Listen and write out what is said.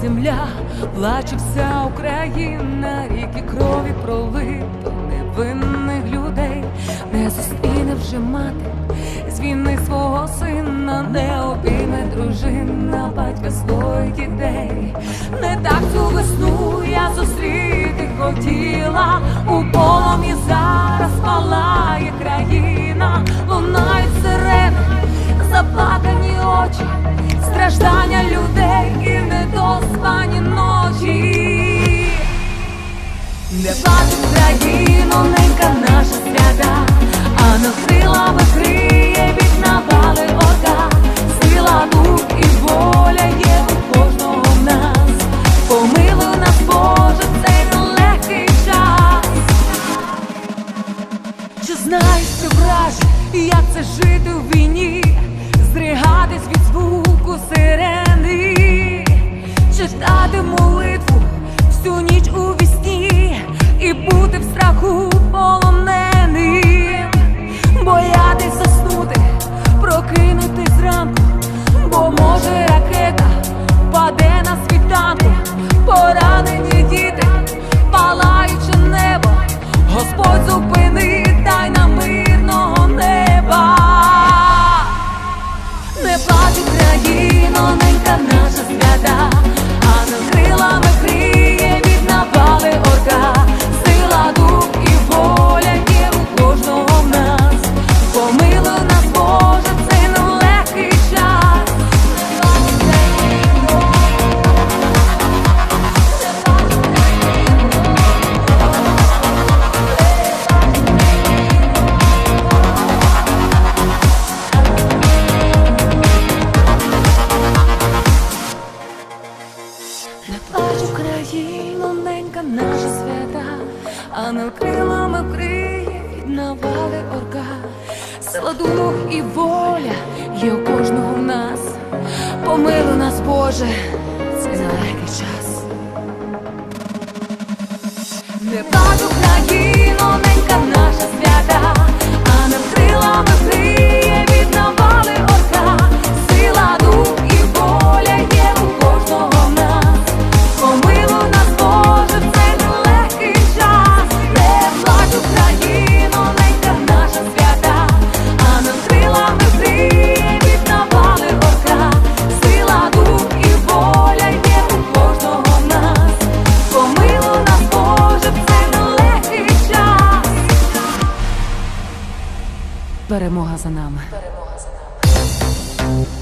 земля, плаче вся Україна, ріки крові пролито невинних людей, не зустріне вже мати з свого сина, не обійме дружина, батька своїх дітей. Не так цю весну я зустріти хотіла, у полум'ї зараз палає країна, лунають сирени, заплакані очі, страждання людей знаєш ти, враж, як це жити в війні, здригатись на поранені діти, палаючи небо, Господь зупини, дай нам мирного неба. Не плач Україно, ненька а над крилами вкриє навали орка. Сила, дух і воля є у кожного в нас. Помилуй нас, Боже, цей нелегкий час. Не Перемога за нами. Перемога за нами.